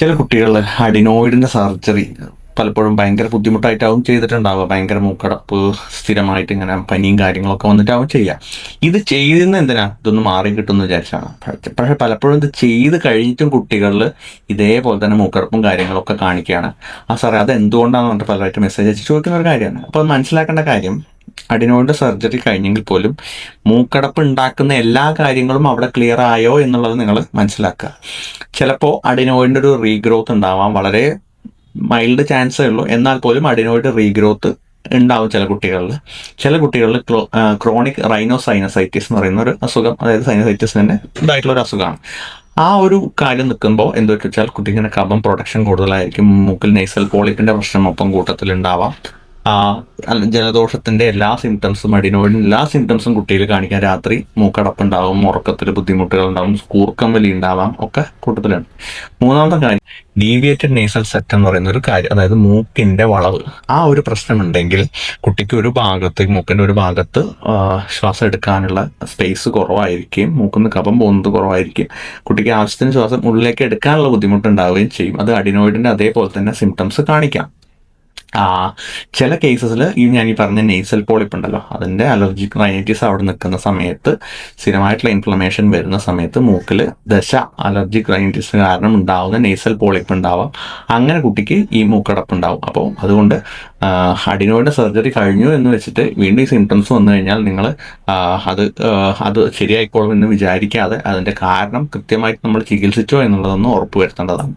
ചില കുട്ടികളിൽ അഡിനോയിഡിന്റെ സർജറി പലപ്പോഴും ഭയങ്കര ബുദ്ധിമുട്ടായിട്ടാവും ചെയ്തിട്ടുണ്ടാവുക. ഭയങ്കര മൂക്കടപ്പ് സ്ഥിരമായിട്ട് ഇങ്ങനെ പനിയും കാര്യങ്ങളൊക്കെ വന്നിട്ടാവും ചെയ്യുക ഇത് ചെയ്യുന്ന എന്തിനാ? ഇതൊന്ന് മാറി കിട്ടുന്ന വിചാരിച്ചാണ്. പക്ഷെ- പലപ്പോഴും ഇത് ചെയ്ത് കഴിഞ്ഞിട്ടും കുട്ടികളിൽ ഇതേപോലെ തന്നെ മൂക്കടപ്പും കാര്യങ്ങളൊക്കെ കാണിക്കുകയാണ്. ആ സാറേ അത് എന്തുകൊണ്ടാണെന്ന് പറഞ്ഞിട്ട് പലരായിട്ട് മെസ്സേജ് അയച്ച് ചോദിക്കുന്ന ഒരു കാര്യമാണ്. അപ്പോൾ മനസ്സിലാക്കേണ്ട കാര്യം അഡിനോയിഡ് സർജറി കഴിഞ്ഞെങ്കിൽ പോലും മൂക്കടപ്പ് ഉണ്ടാക്കുന്ന എല്ലാ കാര്യങ്ങളും അവിടെ ക്ലിയർ ആയോ എന്നുള്ളത് നിങ്ങൾ മനസ്സിലാക്കുക. ചിലപ്പോൾ അഡിനോയിഡിന്റെ ഒരു റീഗ്രോത്ത് ഉണ്ടാവാം. വളരെ മൈൽഡ് ചാൻസേ ഉള്ളൂ. എന്നാൽ പോലും അഡിനോയിഡ് റീഗ്രോത്ത് ഉണ്ടാവും ചില കുട്ടികളിൽ. ചില കുട്ടികളിൽ ക്രോണിക് റൈനോസൈനസൈറ്റിസ് എന്ന് പറയുന്ന ഒരു അസുഖം അതായത് സൈനസൈറ്റിസ് തന്നെ ഇതായിട്ടുള്ള ഒരു അസുഖമാണ്. ആ ഒരു കാര്യം നിൽക്കുമ്പോൾ എന്താ വെച്ചാൽ കുട്ടിക്ക് കഫം പ്രൊഡക്ഷൻ കൂടുതലായിരിക്കും. മൂക്കിൽ നെയ്സൽ പോളിപ്പിന്റെ പ്രശ്നം ഒപ്പം കൂട്ടത്തിൽ ഉണ്ടാവാം ജലദോഷത്തിന്റെ എല്ലാ സിംറ്റംസും അഡിനോയിഡിന് എല്ലാ സിംറ്റംസും കുട്ടിയിൽ കാണിക്കാൻ രാത്രി മൂക്കടപ്പുണ്ടാവും ഉറക്കത്തിൽ ബുദ്ധിമുട്ടുകൾ ഉണ്ടാവും കൂർക്കം വലി ഉണ്ടാവാം ഒക്കെ കൂട്ടത്തിലുണ്ട്. മൂന്നാമത്തെ കാര്യം ഡീവിയേറ്റഡ് നേസൽ സെറ്റ് എന്ന് പറയുന്ന ഒരു കാര്യം അതായത് മൂക്കിന്റെ വളവ്. ആ ഒരു പ്രശ്നമുണ്ടെങ്കിൽ കുട്ടിക്ക് ഒരു ഭാഗത്ത് മൂക്കിന്റെ ഒരു ഭാഗത്ത് ശ്വാസം എടുക്കാനുള്ള സ്പേസ് കുറവായിരിക്കും. മൂക്കിന്ന് കഫം പോകുന്നത് കുറവായിരിക്കും. കുട്ടിക്ക് ആവശ്യത്തിന് ശ്വാസം ഉള്ളിലേക്ക് എടുക്കാനുള്ള ബുദ്ധിമുട്ടുണ്ടാവുകയും ചെയ്യും. അത് അഡിനോയിഡിന്റെ അതേപോലെ തന്നെ സിംറ്റംസ് കാണിക്കാം. ചില കേസസിൽ ഈ ഞാൻ ഈ പറഞ്ഞ നെയ്സൽ പോളിപ്പ് ഉണ്ടല്ലോ അതിന്റെ അലർജിക് റൈനൈറ്റിസ് അവിടെ നിൽക്കുന്ന സമയത്ത് സ്ഥിരമായിട്ടുള്ള ഇൻഫ്ലമേഷൻ വരുന്ന സമയത്ത് മൂക്കിൽ ദശ അലർജിക് റൈനൈറ്റിസ് കാരണം ഉണ്ടാവുന്ന നെയ്സൽ പോളിപ്പ് ഉണ്ടാവാം. അങ്ങനെ കുട്ടിക്ക് ഈ മൂക്കടപ്പ് ഉണ്ടാവും അപ്പോൾ അതുകൊണ്ട് അഡിനോയിഡ് സർജറി കഴിഞ്ഞു എന്ന് വെച്ചിട്ട് വീണ്ടും ഈ സിംറ്റംസ് വന്നു കഴിഞ്ഞാൽ നിങ്ങൾ അത് അത് ശരിയായിക്കോളും എന്ന് വിചാരിക്കാതെ അതിന്റെ കാരണം കൃത്യമായിട്ട് നമ്മൾ ചികിത്സിച്ചോ എന്നുള്ളതൊന്ന് ഉറപ്പുവരുത്തേണ്ടതാണ്.